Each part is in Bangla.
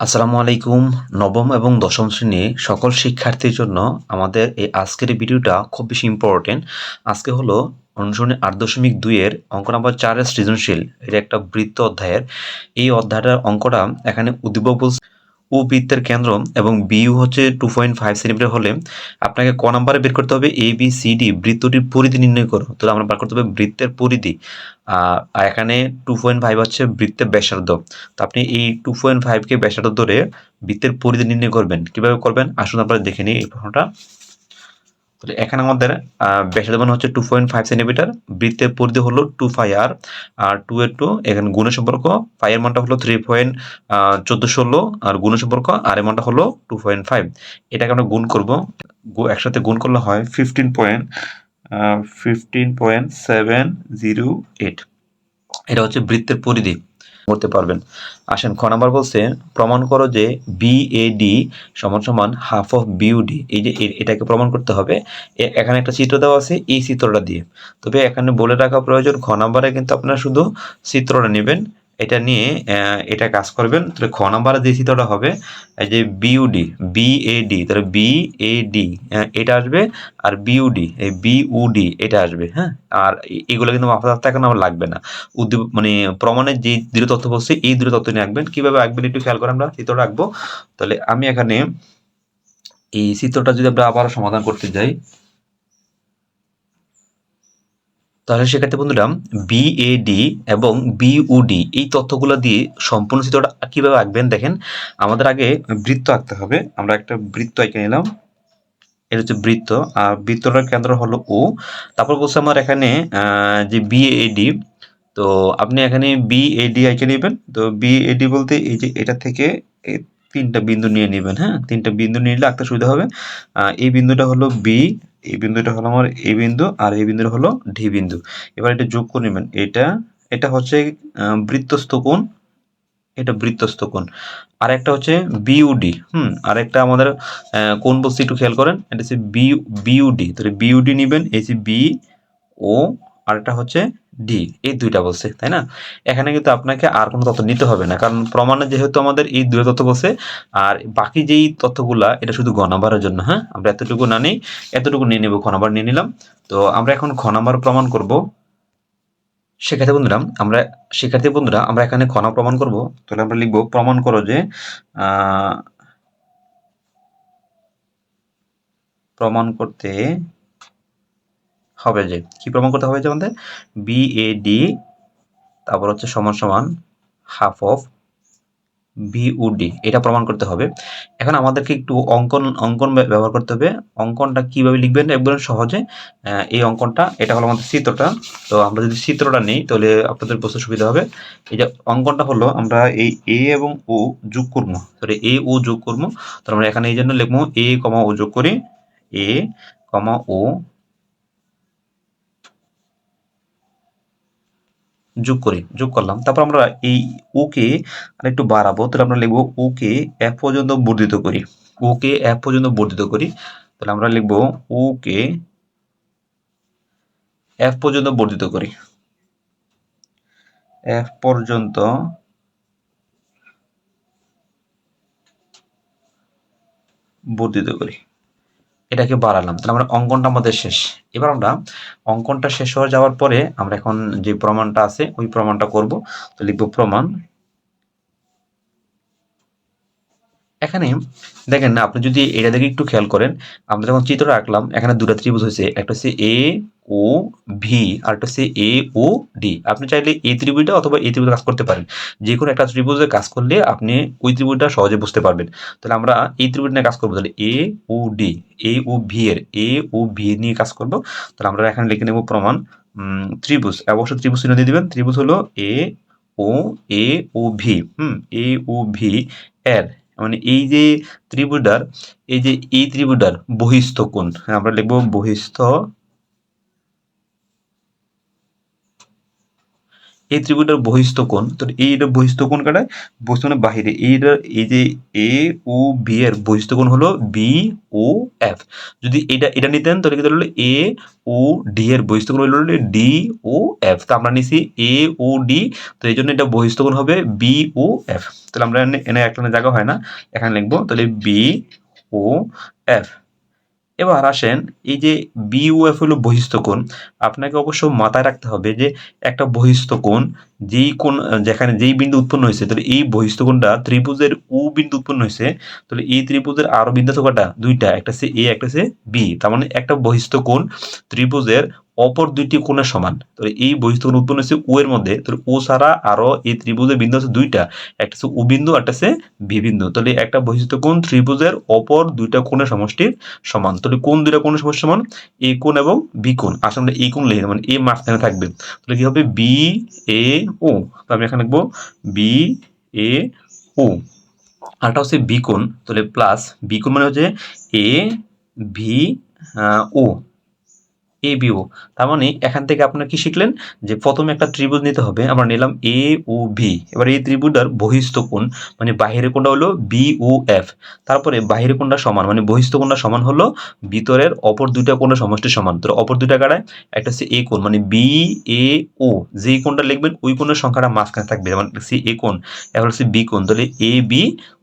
আসসালামু আলাইকুম। নবম এবং দশম শ্রেণির সকল শিক্ষার্থীর জন্য আমাদের এই আজকের ভিডিওটা খুব বেশি ইম্পর্টেন্ট আজকে হলো অনুসরণে আট দশমিক দুইয়ের অঙ্ক নাম্বার চারের সৃজনশীল, এটা একটা বৃত্ত অধ্যায়ের। এই অধ্যায়টার অঙ্কটা এখানে উদ্দীপক ও বৃত্তের কেন্দ্র এবং বিউ হচ্ছে টু পয়েন্ট ফাইভ সেন্টিমিটার হলে আপনাকে ক নাম্বারে বের করতে হবে এ বি সি ডি বৃত্তটির পরিধি নির্ণয় করো। তাহলে আমরা বার করতে হবে বৃত্তের পরিধি। আর এখানে টু পয়েন্ট ফাইভ হচ্ছে বৃত্তের ব্যাসার্ধ। তো আপনি এই টু পয়েন্ট ফাইভকে ব্যাসার্ধ ধরে বৃত্তের পরিধি নির্ণয় করবেন। কীভাবে করবেন? আসুন আপনারা দেখে নিই এই প্রশ্নটা। এখানে আমাদের ব্যাসার্ধ মান হচ্ছে টু পয়েন্ট ফাইভ সেন্টিমিটার বৃত্তের পরিধি হলো two pi r r two এর টু এখানে গুণের সম্পর্ক ফাই এর মানটা হলো থ্রি পয়েন্ট চোদ্দ ষোলো, আর গুণের সম্পর্ক আর এর মানটা হলো টু পয়েন্ট ফাইভ এটাকে আমরা গুণ করব একসাথে গুণ করলে হয় fifteen point fifteen point seven zero eight এটা হচ্ছে বৃত্তের পরিধি। করতে পারবেন। আসেন, খ নাম্বার বলছে, প্রমাণ করো যে বি এ ডি সমান সমান হাফ অফ বিউডি এই যে এটাকে প্রমাণ করতে হবে। এখানে একটা চিত্র দেওয়া আছে এই চিত্রটা দিয়ে। তবে এখানে বলে রাখা প্রয়োজন, খ নাম্বারে কিন্তু আপনারা শুধু চিত্রটা নেবেন। এটা নিয়ে এটা কাজ করবেন। তাহলে খ নাম্বারে যে চিত্রটা হবে, এই যে বিউডি বিএডি তাহলে বিএডি এটা আসবে আর বিউডি এই বিউডি এটা আসবে হ্যাঁ। আর এগুলো কিন্তু মাথা থাকা আমার লাগবে না। উদ্দীপ মানে প্রমাণের যে দৃঢ় তথ্য বলছে, এই দৃঢ় তথ্য নিয়ে আঁকবেন। কীভাবে আঁকবেন একটু খেয়াল করে আমরা, চিত্রটা আঁকবো। তাহলে আমি এখানে এই চিত্রটা যদি আমরা আবার সমাধান করতে যাই তাহলে সেক্ষেত্রে বন্ধুরা বিএডি এবং বিউডি এই তথ্যগুলো দিয়ে সম্পূর্ণ চিত্রটা কীভাবে আঁকবেন দেখেন। আমাদের আগে বৃত্ত আঁকতে হবে। আমরা একটা বৃত্ত এঁকে নিলাম। এটা হচ্ছে বৃত্ত। আর বৃত্তটার কেন্দ্র হলো ও তারপর বলছে আমার এখানে যে বিএডি তো আপনি এখানে বিএডি এঁকে নেবেন। তো বিএডি বলতে এই যে এটা থেকে তিনটা বিন্দু নিয়ে নেবেন হ্যাঁ? তিনটা বিন্দু নিয়ে নিলে আঁকতে সুবিধা হবে। এই বিন্দুটা হলো বি এই বিন্দুটা হলো আমার এই বিন্দু আর এই বিন্দুটা হলো ঢি বিন্দু। এবার এটা যোগ করে নেবেন। এটা এটা হচ্ছে বৃত্তস্থ কোণ, এটা বৃত্তস্থ কোণ। আর একটা হচ্ছে বিউডি হুম আর একটা আমাদের কোন বস্তু একটু খেয়াল করেন, এটা হচ্ছে বিউডি তাহলে বিউডি নেবেন, এই যে বি ও আর একটা হচ্ছে ডি এই দুইটা বলছে, তাই না? এখানে কিন্তু আপনাকে আর কোনো তথ্য নিতে হবে না, কারণ প্রমাণে যেহেতু আমাদের এই দুই তথ্য বলছে, আর বাকি যেই তথ্যগুলা, এটা শুধু গ নাম্বারের জন্য হ্যাঁ? আমরা এতটুকু না নেই, এতটুকু নিয়ে নেব, খ নাম্বার নিয়ে নিলাম। তো আমরা এখন খ নাম্বার প্রমাণ করব। শিক্ষার্থী বন্ধুরা, আমরা শিক্ষার্থী বন্ধুরা, আমরা এখানে খনা প্রমাণ করব। তাহলে আমরা লিখব, প্রমাণ করো যে প্রমাণ করতে হবে যে, কি প্রমাণ করতে হবে যে আমাদের বিএডি তারপর হচ্ছে সমান সমান হাফ অফ বিউডি এটা প্রমাণ করতে হবে। এখন আমাদেরকে একটু অঙ্কন অঙ্কন ব্যবহার করতে হবে। অঙ্কনটা কীভাবে লিখবেন একদম সহজে? এই অঙ্কনটা, এটা হলো আমাদের চিত্রটা। তো আমরা যদি চিত্রটা নেই, তাহলে আপনাদের বুঝতে সুবিধা হবে। এই যে অঙ্কনটা হলো, আমরা এই এ এবং ও যোগ করব। তাহলে এ ও যোগ করব। তাহলে আমরা এখানে এই জন্য লিখব এ কমা ও যোগ করি। এ কমা ও যোগ করি, যোগ করলাম। তারপর আমরা এই ওকে আরেকটু বাড়াবো। তাহলে আমরা লিখব ওকে এফ পর্যন্ত বর্ধিত করি। ওকে এফ পর্যন্ত বর্ধিত করি। তাহলে আমরা লিখব ওকে এফ পর্যন্ত বর্ধিত করি। এফ পর্যন্ত বর্ধিত করি। এটাকে বাড়ালাম। তাহলে আমরা অঙ্কনটা আমাদের শেষ। এবার আমরা অঙ্কনটা শেষ হয়ে যাওয়ার পরে আমরা এখন যে প্রমাণটা আছে, ওই প্রমাণটা করব। তো লিখব প্রমাণ এখানে দেখেন না, আপনি যদি এটা দেখে একটু খেয়াল করেন, আমরা যখন চিত্র আঁকলাম, এখানে দুটা ত্রিভুজ হয়েছে, একটা হচ্ছে এ ও ভি আর একটা হচ্ছে এ ও ডি আপনি চাইলে এই ত্রিভুজটা অথবা এই ত্রিভুজে কাজ করতে পারেন। যে কোনো একটা ত্রিভুজে কাজ করলে আপনি ওই ত্রিভুজটা সহজে বুঝতে পারবেন। তাহলে আমরা এই ত্রিভুজ নিয়ে কাজ করব। তাহলে এ ও ডি এ ও ভি এর এ ও ভি নিয়ে কাজ করব। তাহলে আমরা এখানে লিখে নেব প্রমাণ ত্রিভুজ। অবশ্যই ত্রিভুজ চিহ্ন দিয়ে দিবেন। ত্রিভুজ হলো এ ও এ ও ভি হুম এ ও ভি এর। মানে এই যে ত্রিভুজটার এই যে এই ত্রিভুজটার বহিস্থ কোণ হ্যাঁ, আমরা লিখব বহিস্থ এই ত্রিভুজটার বহিস্থ কোণ, তো এইটা বহিস্থ কোণ কাটায়, বহিস্থ কোণের বাহিরে এইটা এই যে এ ও বি এর বহিস্থ কোণ হলো বি ও এফ যদি এটা এটা নিতেন, তাহলে কি হলো এ ও ডি এর বহিস্থ কোণ হলো ডি ও এফ তো আমরা নিছি এ ও ডি তো এই জন্য এটা বহিস্থ কোণ হবে বি ও এফ তাহলে আমরা এনে এনে একটা জায়গা হয় না, এখানে লিখব, তাহলে বি ও এফ এবার আসেন এই যে বিউএফ হলো বহিস্থ কোণ, আপনাকে অবশ্য মাথায় রাখতে হবে যে একটা বহিস্থ কোণ যেই কোন যেখানে যেই বিন্দু উৎপন্ন হয়েছে, তাহলে এই বহিস্থ কোণটা ত্রিভুজের উ বিন্দু উৎপন্ন হয়েছে, তাহলে এই ত্রিভুজের আরও বিন্দু থাকাটা দুইটা, একটা সে এ একটা সে বি তার মানে একটা বহিস্থ কোণ ত্রিভুজের অপর দুইটি কোণের সমান। তাহলে এই বহিস্থ কোণ উৎপন্ন হচ্ছে ও এর মধ্যে। তাহলে ও ছাড়া আরও এই ত্রিভুজের বিন্দু আছে দুইটা। একটা হচ্ছে ও বিন্দু একটা হচ্ছে বি বিন্দু। তাহলে একটা বহিস্থ কোণ ত্রিভুজের অপর দুইটা কোণের সমষ্টির সমান। তাহলে কোন দুইটা কোণের সমষ্টি সমান? এ কোণ এবং বি কোণ। আসলে আমরা এই কোণ লিখি মানে এ মাঝখানে থাকবে। তাহলে কি হবে? বি এ ও তো আমি এখানে লিখব বি এ ও আরটা হচ্ছে বি কোণ। তাহলে প্লাস বি মানে হচ্ছে A V O A bio তার মানে এখান থেকে আপনারা কি শিখলেন? যে প্রথমে একটা ত্রিভুজ নিতে হবে। আমরা নিলাম এ ও ভি এবার এই ত্রিভুজটার বহিস্থ কোণ মানে বাহিরের কোণটা হলো বি ও এফ তারপরে বাহিরের কোণটা সমান মানে বহিস্থ কোণটা সমান হলো ভিতরের অপর দুইটা কোণের সমষ্টি সমান তো অপর দুইটা কাটায় একটা হচ্ছে এ কোণ মানে বি এ ও যেই কোণটা লিখবেন, ওই কোণের সংখ্যাটা মাঝখানে থাকবে। যেমন সি এ কোণ, এখন হচ্ছে বি কোণ। তাহলে এ বি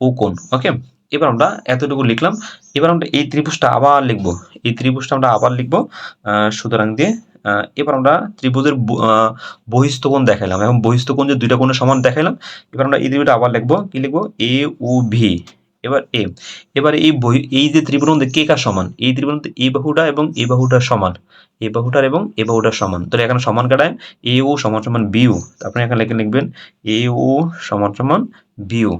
ও কোণ ওকে এবার আমরা এতটুকু লিখলাম। এবার আমরা এই ত্রিভুজটা আবার লিখব। এই ত্রিভুজটা আমরা আবার লিখব সুতরাং দিয়ে এবার আমরা ত্রিভুজের বহিস্থ কোণ দেখাইলাম এবং বহিস্থ কোণ যে দুইটা কোণের সমান দেখাইলাম, এবার আমরা এই ত্রিভুজটা আবার লিখব। কি লিখব? এ ও ভি এবার এ এবার এই বহি, এই যে ত্রিভুজ মধ্যে কে কার সমান? এই ত্রিভুজ এই বাহুটা এবং এই বাহুটার সমান। এ বাহুটার এবং এ বাহুটার সমান। তাহলে এখানে সমান কাটায় এ ও সমান সমান বিউ আপনি এখানে লিখে লিখবেন এ ও সমান সমান বিউ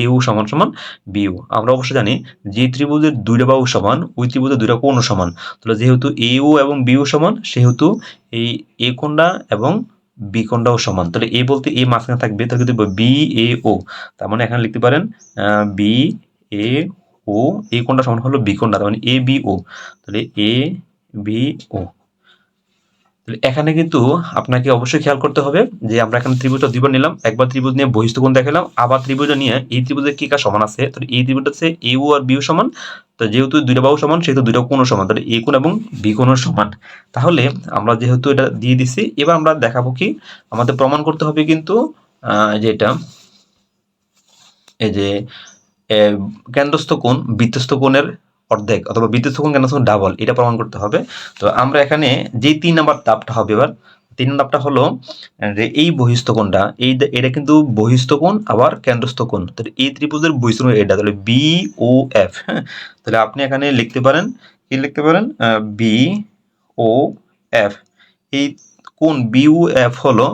এ ও সমান সমান বিউ। আমরা অবশ্য জানি যে ত্রিভুজের দুইটা বাহু সমান, ওই ত্রিভুজের দুইটা কোণ সমান। তাহলে যেহেতু এ ও এবং বিউ সমান, সেহেতু এই এ কোণটা এবং বি কোণটাও সমান। তাহলে এ বলতে এ মাঝখানে থাকবে, তাহলে কিন্তু বি এ ও। তার মানে এখানে লিখতে পারেন বি এ ও, এ কোণটা সমান হলো বি কোণটা, তার মানে এ বি ও। তাহলে এ বি ও। এখানে কিন্তু আপনাকে অবশ্যই খেয়াল করতে হবে যে আমরা এখানে ত্রিভুজটা দুইবার নিলাম, একবার ত্রিভুজ নিয়ে কোণ দেখালাম, আবার ত্রিভুজটা নিয়ে এই ত্রিভুজের কি কার সমান আছে? তাহলে এই ত্রিভুজটা হচ্ছে এ ও আর বিও সমান, তো যেহেতু দুইটা বাহু সমান, সেহেতু দুইটা কোণ সমান, তাহলে এ কোণ এবং বি কোণ সমান। তাহলে আমরা যেহেতু এটা দিয়ে দিছি, এবার আমরা দেখাবো কি আমাদের প্রমাণ করতে হবে কিন্তু যেটা এই যে কেন্দ্রস্থ কোণ বৃত্তস্থ কোণের অর্ধেক অথবা বিদ্যুৎ কোণ কেন ডাবল এটা প্রমাণ করতে হবে। তো আমরা এখানে যে তিন নাম্বার তাপটা হবে এবার, তিন নাম্বারটা হলো যে এই বহিস্থকোণটা এই এটা কিন্তু বহিস্থ কোণ, আবার কেন্দ্রস্থকোণ তাহলে এই ত্রিভুজের বহিস্থ কোণ এটা, তাহলে বি ও এফ হ্যাঁ? তাহলে আপনি এখানে লিখতে পারেন, কি লিখতে পারেন? বি ও এফ এই কোন বিউ এফ হলো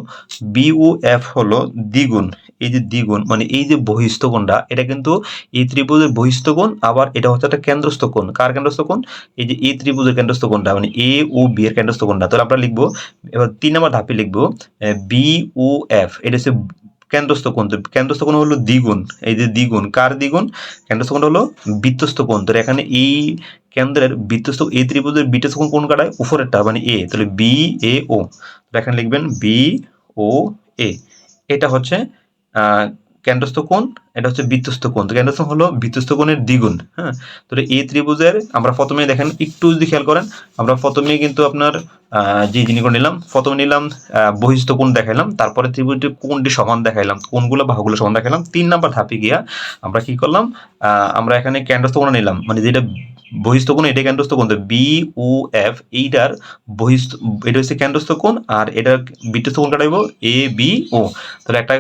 বিউ এফ হলো দ্বিগুণ। এই যে দ্বিগুণ মানে এই যে বহিস্থ কোণটা এটা কিন্তু এই ত্রিভুজের বহিস্থ কোণ আবার এটা হচ্ছে একটা কেন্দ্রস্থ কোণ কার কেন্দ্রস্থ কোণ এই যে এই ত্রিভুজের কেন্দ্রস্থ কোণটা মানে এ ও বি এর কেন্দ্রস্থ তাহলে আমরা লিখব, এবার তিন নম্বর ধাপে লিখব বি, ও, এফ। এটা হচ্ছে কেন্দ্রস্থ কোণ তো কেন্দ্রস্থ কোণ হলো দ্বিগুণ, এই যে দ্বিগুণ। কার দ্বিগুণ? কেন্দ্রস্থ কোণ হলো বৃত্তস্থ তো এখানে এই কেন্দ্রের বৃত্তস্থ এই ত্রিভুজের বৃত্তস্থ কোণ কোন কাটায়? উপরেরটা মানে এ। তাহলে বি, এ, ও। এখানে লিখবেন বি, ও, এ। এটা হচ্ছে কেন্দ্রস্থ কোণ, এটা হচ্ছে বৃত্তস্থ কোণ। তো কেন্দ্রস্থ হলো বৃত্তস্থ কোণের দ্বিগুণ হ্যাঁ? তো এই ত্রিভুজের, আমরা প্রথমে দেখেন, একটু যদি খেয়াল করেন, আমরা প্রথমে কিন্তু আপনার যে জিনিসগুলো নিলাম, প্রথমে নিলাম বহিস্থ কোণ দেখাইলাম, তারপরে ত্রিভুজটি কোনটি সমান দেখাইলাম কোনগুলো বাহুগুলো সমান দেখাইলাম, তিন নাম্বার ধাপে গিয়া আমরা কি করলাম আমরা এখানে কেন্দ্রস্থ কোণ নিলাম মানে যেটা বহিস্থ কোণ এটা কেন্দ্রস্থ কোণ, তো বি ও এফ এইটার বহিস্থ, এটা হচ্ছে কেন্দ্রস্থ কোণ, আর এটা বৃত্তস্থ কোণ কাটাইব এ বি ও তাহলে একটা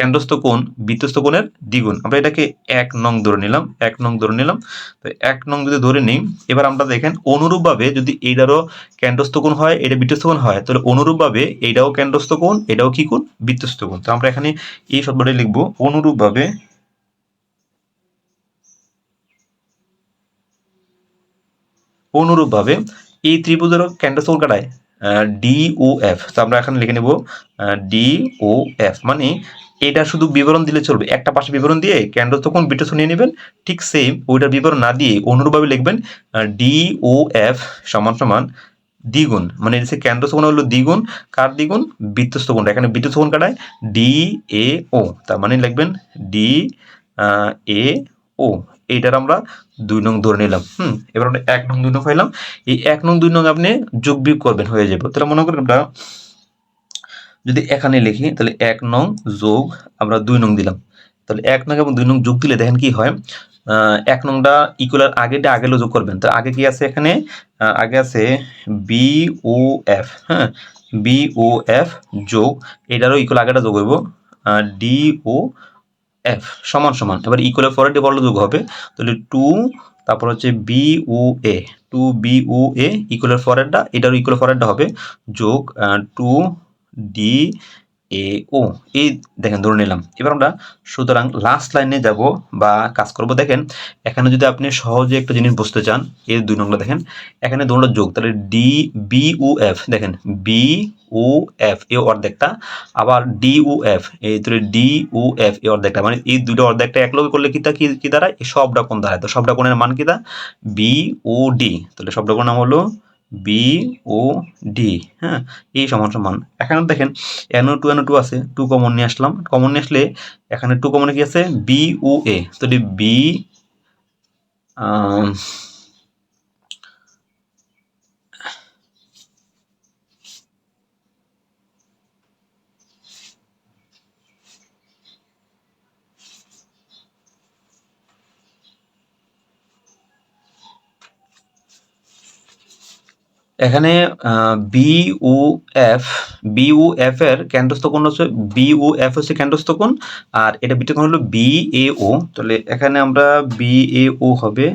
কেন্দ্রস্থ কোণ বৃত্তস্থ কোণের দ্বিগুণ। আমরা এটাকে এক নং ধরে নিলাম, এক নং ধরে নিলাম। তো এক নং যদি ধরে নিই, এবার আমরা দেখেন অনুরূপভাবে যদি এইটারও কেন্দ্রস্থ কোণ হয়, এটা বৃত্তস্থ কোণ হয়, তাহলে অনুরূপভাবে এইটাও কেন্দ্রস্থ কোণ, এটাও কি কোণ? বৃত্তস্থ কোণ। তো আমরা এখানে এই শব্দটা লিখব, অনুরূপভাবে অনুরূপভাবে এই ত্রিভুজেরও কেন্দ্রস্থ কোণ কাটায়। ডি ও এফ তো আমরা এখানে লিখে নেব ডি ও এফ মানে এটা শুধু বিবরণ দিলে চলবে। একটা পাশে বিবরণ দিয়ে কেন্দ্র তখন বিটস নিয়ে নেবেন। ঠিক সেম ওইটার বিবরণ না দিয়ে অনুরূপভাবে লিখবেন ডি ও এফ সমান সমান দ্বিগুণ। মানে এসে কেন্দ্রস্থ কোণ হলো দ্বিগুণ, কার দ্বিগুণ? কোণটা এখানে বৃত্তস্থ কোণ কাটায় ডি এ ও তার মানে লিখবেন ডি এ ও এইটার আমরা দুই নং ধরে নিলাম, হুম? এবার আমরা এক নং, দুই নং পাইলাম। এই এক নং, দুই নং আপনি যোগ বিয়োগ করবেন, হয়ে যাবে। তাহলে মনে করেন আমরা যদি এখানে লিখি, তাহলে এক নং যোগ আমরা দুই নং দিলাম। তাহলে এক নং এবং দুই নং যোগ দিলে দেখেন কি হয় এক নংটা ইকুয়াল আগেটা আগে যোগ করবেন। তো আগে কি আছে এখানে? আগে আছে বি ও এফ হ্যাঁ? বি ও এফ যোগ, এটারও ইকুয়াল আগেটা যোগ হইব ডি ও এফ সমান সমান। এবার ইকুয়ালের পরে বড় যোগ হবে, তাহলে টু তারপর হচ্ছে B O A two B O A ইকুয়ালের ফরেরটা এটারও ইকুয়াল ফরেরটা হবে যোগ টু ডি এ ও এই দেখেন ধরে নিলাম। এবার আমরা সুতরাং লাস্ট লাইনে যাব বা কাজ করব। দেখেন, এখানে যদি আপনি সহজে একটা জিনিস বুঝতে চান, এই দুই নম্বর দেখেন, এখানে দুটো যোগ, তাহলে ডি বি এফ দেখেন বি ও এফ এই অর্ধেকটা, আবার ডি ও এফ এই দুটো ডি ও এফ এই অর্ধেকটা মানে এই দুটো অর্ধেকটা এক লগে করলে কিতা কি কি দাঁড়ায়? সবটা কোন দাঁড়ায়। তো সবটা কোণের মান কিতা বি ও ডি তাহলে সবটা কোণ নাম হলো বি ও ডি হ্যাঁ? এই সমান সমান। এখানে দেখেন এনও টু এনও টু আছে টু কমন নিয়ে আসলাম। কমন নিয়ে আসলে এখানে টু কমনে কি আছে? বি ও এ তো বি এখানে B O F B O F এর কেন্দ্রস্থ কোণ হচ্ছে বি ও এফ হচ্ছে কেন্দ্রস্থ কোণ, আর এটা বিটা কোণ হলো বি এ ও তাহলে এখানে আমরা বি এ ও হবে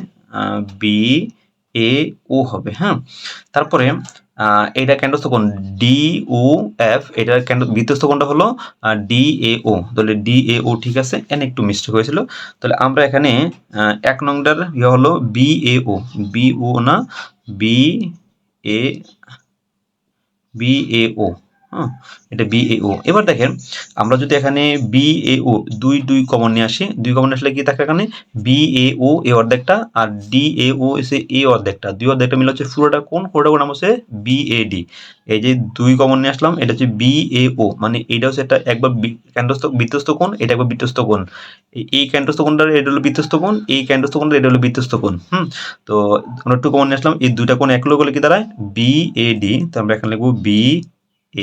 বি এ ও হবে হ্যাঁ? তারপরে এটা কেন্দ্রস্থ কোণ ডি ও এফ এটার কেন্দ্র বৃত্তস্থ কোণটা হলো ডি এ ও তাহলে ডি এ ও ঠিক আছে, এনে একটু মিস্টেক হয়েছিল তাহলে আমরা এখানে এক নংটার ইয়ে হলো B A O B O না বি এ বি এ ও হ্যাঁ এটা বি এ ও এবার দেখেন, আমরা যদি এখানে বি এ ও দুই দুই কমন নিয়ে আসি, দুই কমন আসলে কি থাকে এখানে? বি এ অর্ধেকটা আর ডি এ ও এসে এ অর্ধেকটা। দুই অর্ধেকটা মিলে হচ্ছে পুরোটা কোন পুরোটা কোন নাম হচ্ছে বি এ ডি এই যে দুই কমন নিয়ে আসলাম, এটা হচ্ছে বি এ ও মানে এটা হচ্ছে একটা একবার কেন্দ্রস্থ বৃত্তস্থ কোণ, এটা একবার বৃত্তস্থ কোণ। এই কেন্দ্রস্থ কোণটার এটা হলো বৃত্তস্থ কোণ, এই কেন্দ্রস্থ কোণটা এটা হলো বৃত্তস্থ কোণ। হুম, তো আমরা একটু কমন নিয়ে আসলাম, এই দুইটা কোণ এক হলে কি দাঁড়ায়? বি এ ডি তো আমরা এখানে লিখব বি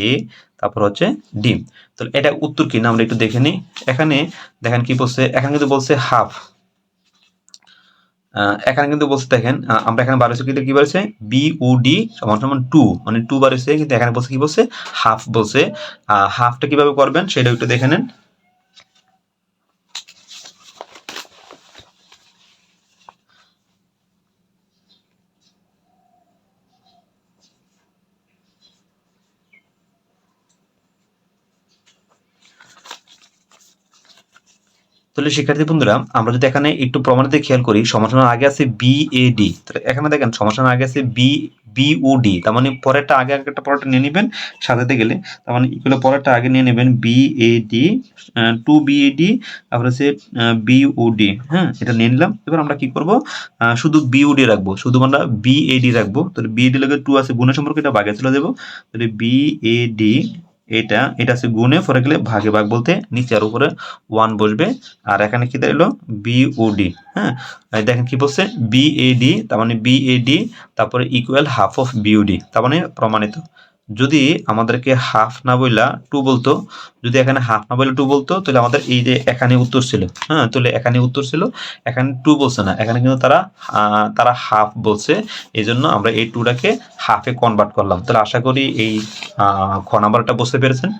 এ তারপর হচ্ছে ডিম। তাহলে এটা উত্তর কি? না, আমরা একটু দেখে নিই। এখানে দেখেন কি বলছে? এখানে কিন্তু বলছে হাফ এখানে কিন্তু বলছে, দেখেন আমরা এখানে বাড়াইছি কিন্তু কি বলছে বি ও ডি সমান সমান টু মানে টু বাড়াইছে কিন্তু এখানে বলছে কি বলছে? হাফ বলছে। হাফটা কীভাবে করবেন সেটা একটু দেখে নেন। তাহলে শিক্ষার্থী বন্ধুরা, আমরা যদি এখানে একটু প্রমাণিত খেয়াল করি সমাধানের আগে আছে বি এ ডি তাহলে এখানে দেখেন সমাধানের আগে আছে বি বি ও ডি তার মানে পরেরটা আগে আগে একটা পরেরটা নিয়ে নেবেন সাজাতে গেলে, তার মানে ইকুয়াল পরেরটা আগে নিয়ে নেবেন B A D two B A D তারপরে হচ্ছে বি ও ডি হ্যাঁ এটা নিয়ে নিলাম। এবার আমরা কি করব? শুধু বি ও ডি রাখব, শুধু আমরা বি এ ডি রাখব। তাহলে বি এ ডি লাগে টু আছে, গুণের সম্পর্কে এটা বাগে চলে যাব। তাহলে বি এ ডি এটা এটা আছে গুণে পরে গেলে ভাগে ভাগ বলতে নিচে আর উপরে ওয়ান বসবে। আর এখানে কি দাঁড়াল? বিওডি হ্যাঁ? দেখেন কি বলছে বিএডি তার মানে বিএডি তারপরে ইকুয়াল হাফ অফ বিওডি তার মানে প্রমাণিত। যদি আমাদেরকে হাফ না বইলা টু বলতো, যদি এখানে হাফ না বইলা টু বলতো, তাহলে আমাদের এই যে এখানে উত্তর ছিল হ্যাঁ তাহলে এখানে উত্তর ছিল, এখানে টু বলছে না, এখানে কিন্তু তারা তারা হাফ বলছে এই জন্য আমরা এই টুটাকে হাফে কনভার্ট করলাম। তাহলে আশা করি এই খ নাম্বারটা বুঝতে পেরেছেন?